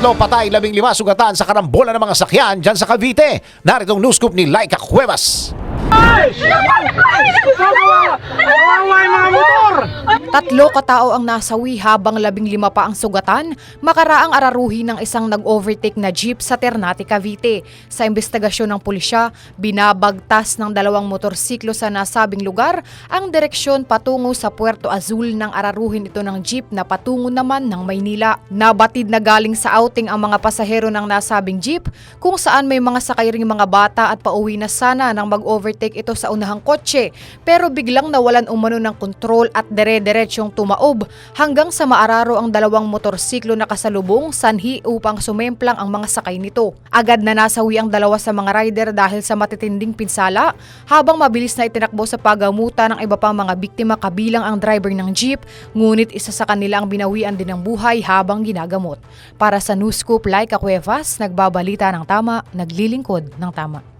Tatlo patay, labing lima sugatan sa karambola ng mga sakyan dyan sa Cavite. Naritong news scoop ni Laika Cuevas. Tatlo katao ang nasawi habang labing lima pa ang sugatan makaraang araruhi ng isang nag-overtake na jeep sa Ternate, Cavite. Sa investigasyon ng pulisya, binabagtas ng dalawang motorsiklo sa nasabing lugar ang direksyon patungo sa Puerto Azul ng araruhin ito ng jeep na patungo naman ng Maynila. Nabatid na galing sa outing ang mga pasahero ng nasabing jeep kung saan may mga sakay ring mga bata at pauwi na sana nang mag-overtake ito sa unahang kotse pero biglang nawalan umano ng kontrol at dere-deretsyong tumaob hanggang sa maararo ang dalawang motorsiklo na kasalubong sanhi upang sumemplang ang mga sakay nito. Agad na nasawi ang dalawa sa mga rider dahil sa matitinding pinsala habang mabilis na itinakbo sa pagamutan ng iba pang mga biktima kabilang ang driver ng jeep ngunit isa sa kanila ang binawian din ng buhay habang ginagamot. Para sa News Scoop, Laika Cuevas, nagbabalita ng tama, naglilingkod ng tama.